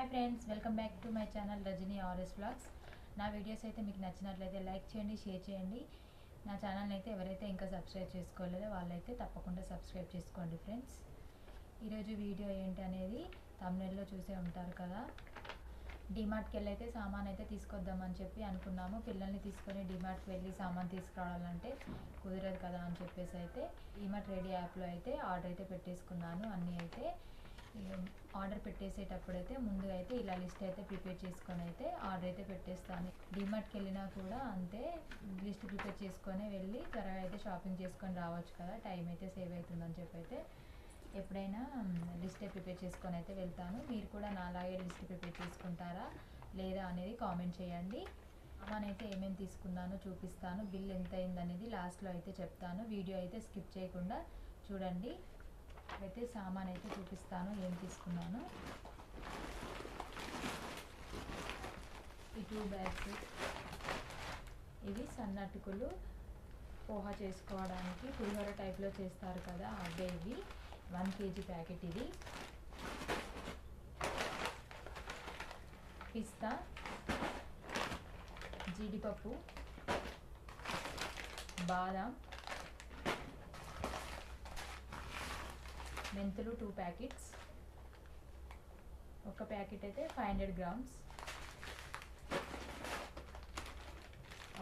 Hi friends welcome back to my channel Rajani RS blogs నా videos అయితే మీకు నచ్చినట్లయితే లైక్ చేయండి షేర్ చేయండి. నా ఛానల్ని అయితే ఎవరైతే ఇంకా సబ్స్క్రైబ్ చేసుకోలేదో వాళ్ళైతే తప్పకుండా సబ్స్క్రైబ్ చేసుకోండి ఫ్రెండ్స్. ఈరోజు వీడియో ఏంటి అనేది తమిళలో చూసే ఉంటారు కదా. డిమార్ట్కి వెళ్ళి అయితే సామాన్ అయితే తీసుకొద్దామని చెప్పి అనుకున్నాము. పిల్లల్ని తీసుకొని డిమార్ట్కి వెళ్ళి సామాన్ తీసుకురావాలంటే కుదరదు కదా అని చెప్పేసి అయితే డిమార్ట్ రెడీ యాప్లో అయితే ఆర్డర్ అయితే పెట్టేసుకున్నాను. అన్నీ అయితే ఆర్డర్ పెట్టేసేటప్పుడు అయితే ముందుగా అయితే ఇలా లిస్ట్ అయితే ప్రిపేర్ చేసుకొని అయితే ఆర్డర్ అయితే పెట్టేస్తాను. డిమార్ట్కి వెళ్ళినా కూడా అంతే లిస్ట్ ప్రిపేర్ చేసుకొని వెళ్ళి త్వరగా అయితే షాపింగ్ చేసుకొని రావచ్చు కదా టైం అయితే సేవ్ అవుతుందని చెప్పి అయితే ఎప్పుడైనా లిస్టే ప్రిపేర్ చేసుకొని అయితే వెళ్తాను. మీరు కూడా నాలాగే లిస్ట్ ప్రిపేర్ చేసుకుంటారా లేదా అనేది కామెంట్ చేయండి. సామాన్ అయితే ఏమేమి తీసుకున్నానో చూపిస్తాను. బిల్ ఎంత అయిందనేది లాస్ట్లో అయితే చెప్తాను. వీడియో అయితే స్కిప్ చేయకుండా చూడండి. అయితే సామాన్ అయితే చూపిస్తాను ఏం తీసుకున్నాను. ఈ టూ బ్యాగ్స్ ఇవి సన్నటుకులు పోహా చేసుకోవడానికి పులిహోర టైప్లో చేస్తారు కదా అవే ఇవి. వన్ కేజీ ప్యాకెట్ ఇది పిస్తా జీడిపప్పు బాదం మెంతులు టూ ప్యాకెట్స్ ఒక ప్యాకెట్ అయితే ఫైవ్ హండ్రెడ్ గ్రామ్స్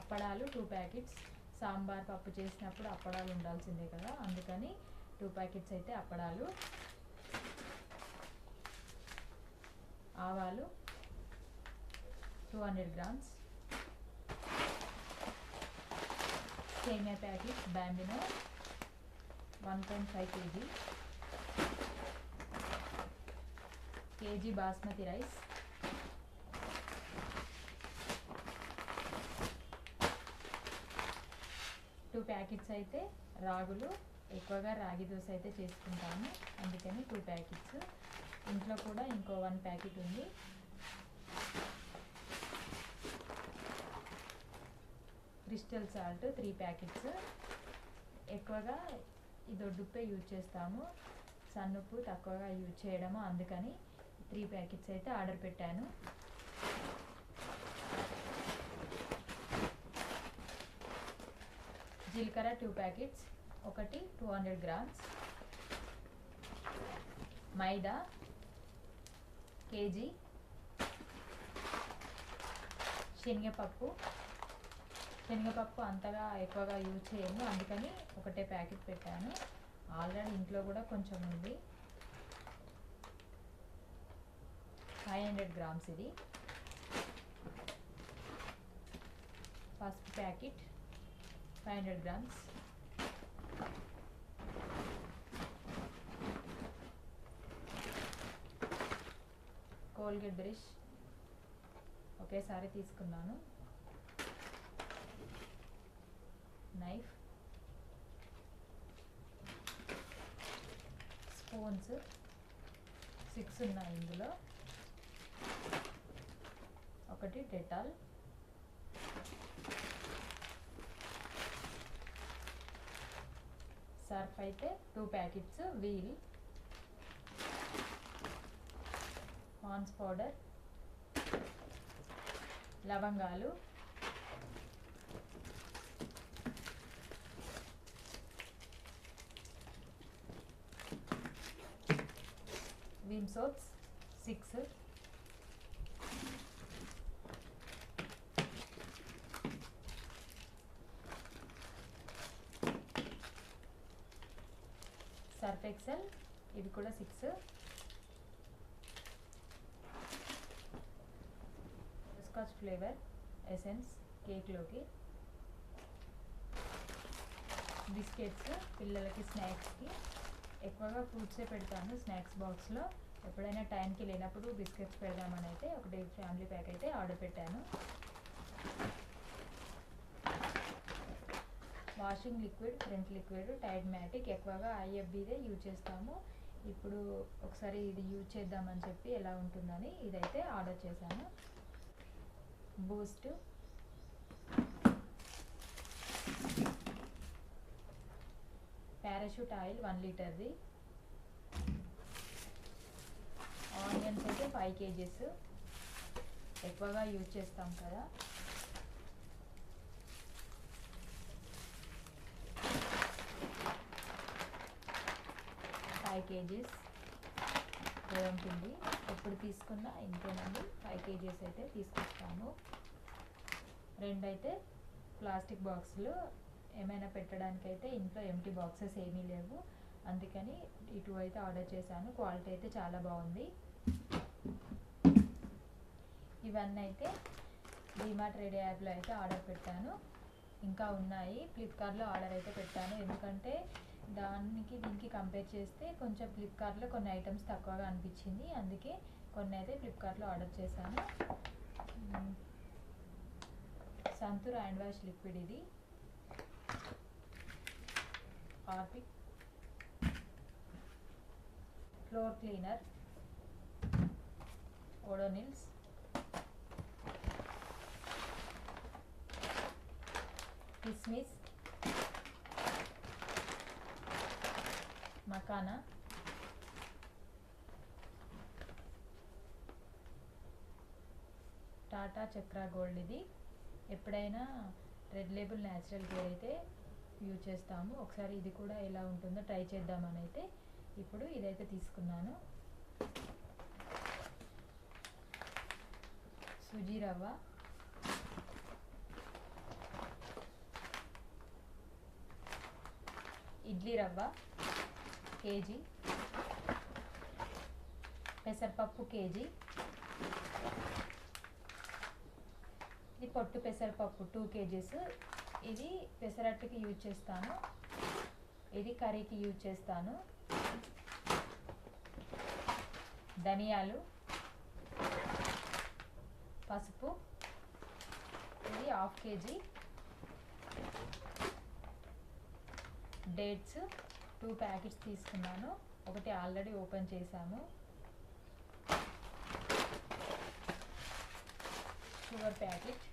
అప్పడాలు టూ ప్యాకెట్స్ సాంబార్ పప్పు చేసినప్పుడు అప్పడాలు ఉండాల్సిందే కదా అందుకని టూ ప్యాకెట్స్ అయితే అప్పడాలు. ఆవాలు టూ హండ్రెడ్ గ్రామ్స్ సేమియా packet Bambino one point five KG. KG basmati rice. Two packets అయితే రాగులు ఎక్కువగా రాగి దోశ అయితే చేసుకుంటాము. అందుకని టూ ప్యాకెట్స్ ఇంట్లో కూడా ఇంకో వన్ ప్యాకెట్ ఉంది. క్రిస్టల్ సాల్ట్ త్రీ ప్యాకెట్స్ ఎక్కువగా ఈ దొడ్డుప్పే యూజ్ చేస్తాము. సన్నుప్పు తక్కువగా యూజ్ చేయడము. అందుకని త్రీ ప్యాకెట్స్ అయితే ఆర్డర్ పెట్టాను. జీలకర్ర టూ ప్యాకెట్స్ ఒకటి two hundred grams. Maida KG. శనగపప్పు. శనగపప్పు అంతగా ఎక్కువగా యూజ్ చేయను అందుకని ఒకటే ప్యాకెట్ పెట్టాను. ఆల్రెడీ ఇంట్లో కూడా కొంచెం ఉంది ఫైవ్ హండ్రెడ్ గ్రామ్స్ ఇది. పసుపు packet five hundred grams. Colgate brush ఒకేసారి తీసుకున్నాను. నైఫ్. స్పూన్స్ సిక్స్ ఉన్నాయి ఇందులో. ఒకటి డెటాల్. సర్ఫ్ అయితే two packets wheel. Pond's powder. లవంగాలు. Vim soaps six. Surf Excel ఇది కూడా సిక్స్. స్కాచ్ ఫ్లేవర్ ఎసెన్స్ కేక్లోకి. బిస్కెట్స్ పిల్లలకి స్నాక్స్కి. ఎక్కువగా ఫ్రూట్సే పెడతాను స్నాక్స్ బాక్స్లో. ఎప్పుడైనా టైంకి లేనప్పుడు బిస్కెట్స్ పెడదామని అయితే ఒకటి ఫ్యామిలీ ప్యాక్ అయితే ఆర్డర్ పెట్టాను. Washing liquid front liquid Tide matic ఎక్కువగా ఐఎఫ్బీదే యూజ్ చేస్తాము. ఇప్పుడు ఒకసారి ఇది యూజ్ చేద్దామని చెప్పి ఎలా ఉంటుందని ఇదైతే ఆర్డర్ చేశాను. బూస్ట్. పారాషూట్ ఆయిల్ వన్ లీటర్ది ఆనియన్స్ అయితే ఫైవ్ కేజీస్ ఎక్కువగా యూజ్ చేస్తాం కదా. ఫైవ్ కేజీస్ గోధుమ పిండి ఎప్పుడు తీసుకున్నా ఇంతేనండి. ఫైవ్ కేజీస్ అయితే తీసుకొస్తాము. రెండైతే ప్లాస్టిక్ బాక్సులు ఏమైనా పెట్టడానికైతే ఇంట్లో ఎంటీ బాక్సెస్ ఏమీ లేవు. అందుకని ఇటు అయితే ఆర్డర్ చేశాను. క్వాలిటీ అయితే చాలా బాగుంది. ఇవన్నీ అయితే డిమార్ట్ రెడీ యాప్లో అయితే ఆర్డర్ పెట్టాను. ఇంకా ఉన్నాయి. ఫ్లిప్కార్ట్లో ఆర్డర్ అయితే పెట్టాను. ఎందుకంటే దానికి దీనికి కంపేర్ చేస్తే కొంచెం ఫ్లిప్కార్ట్లో కొన్ని ఐటమ్స్ తక్కువగా అనిపించింది. అందుకే కొన్ని అయితే ఫ్లిప్కార్ట్లో ఆర్డర్ చేశాను. సంతూర్ హ్యాండ్ వాష్ లిక్విడ్ ఇది. Harpic floor cleaner. ఓడోనిల్స్ కిస్మిస్. మకానా. టాటా చక్రా గోల్డ్ ఇది. ఎప్పుడైనా రెడ్ లేబుల్ న్యాచురల్ గేర్ అయితే యూజ్ చేస్తాము. ఒకసారి ఇది కూడా ఎలా ఉంటుందో ట్రై చేద్దామని అయితే ఇప్పుడు ఇదైతే తీసుకున్నాను. సుజీ రవ్వ ఇడ్లీ రవ్వ కేజీ. పెసరపప్పు కేజీ. ఇది పొట్టు పెసరపప్పు టూ కేజీస్. ఇది పెసరట్టుకి యూజ్ చేస్తాను. ఇది కర్రీకి యూజ్ చేస్తాను. ధనియాలు. పసుపు. ఇది half KG. Dates. Two packets తీసుకున్నాను. ఒకటి ఆల్రెడీ ఓపెన్ చేశాము. Sugar packet.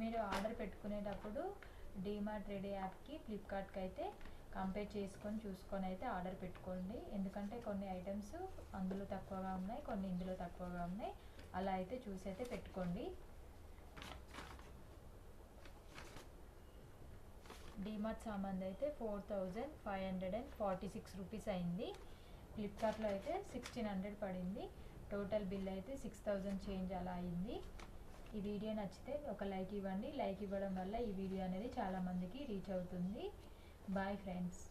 మీరు ఆర్డర్ పెట్టుకునేటప్పుడు డీమార్ట్ రెడీ యాప్కి ఫ్లిప్కార్ట్కి అయితే కంపేర్ చేసుకొని చూసుకొని అయితే ఆర్డర్ పెట్టుకోండి. ఎందుకంటే కొన్ని ఐటమ్స్ అందులో తక్కువగా ఉన్నాయి కొన్ని ఇందులో తక్కువగా ఉన్నాయి. అలా అయితే చూసి అయితే పెట్టుకోండి. డీమార్ట్ సామాన్ అయితే four thousand five hundred and forty six rupees అయింది. ఫ్లిప్కార్ట్లో అయితే సిక్స్టీన్ హండ్రెడ్ పడింది. టోటల్ బిల్ అయితే సిక్స్ థౌజండ్ చేంజ్ అలా అయింది. ఈ వీడియో నచ్చితే ఒక లైక్ ఇవ్వండి. లైక్ ఇవ్వడం వల్ల ఈ వీడియో అనేది చాలామందికి రీచ్ అవుతుంది. Bye friends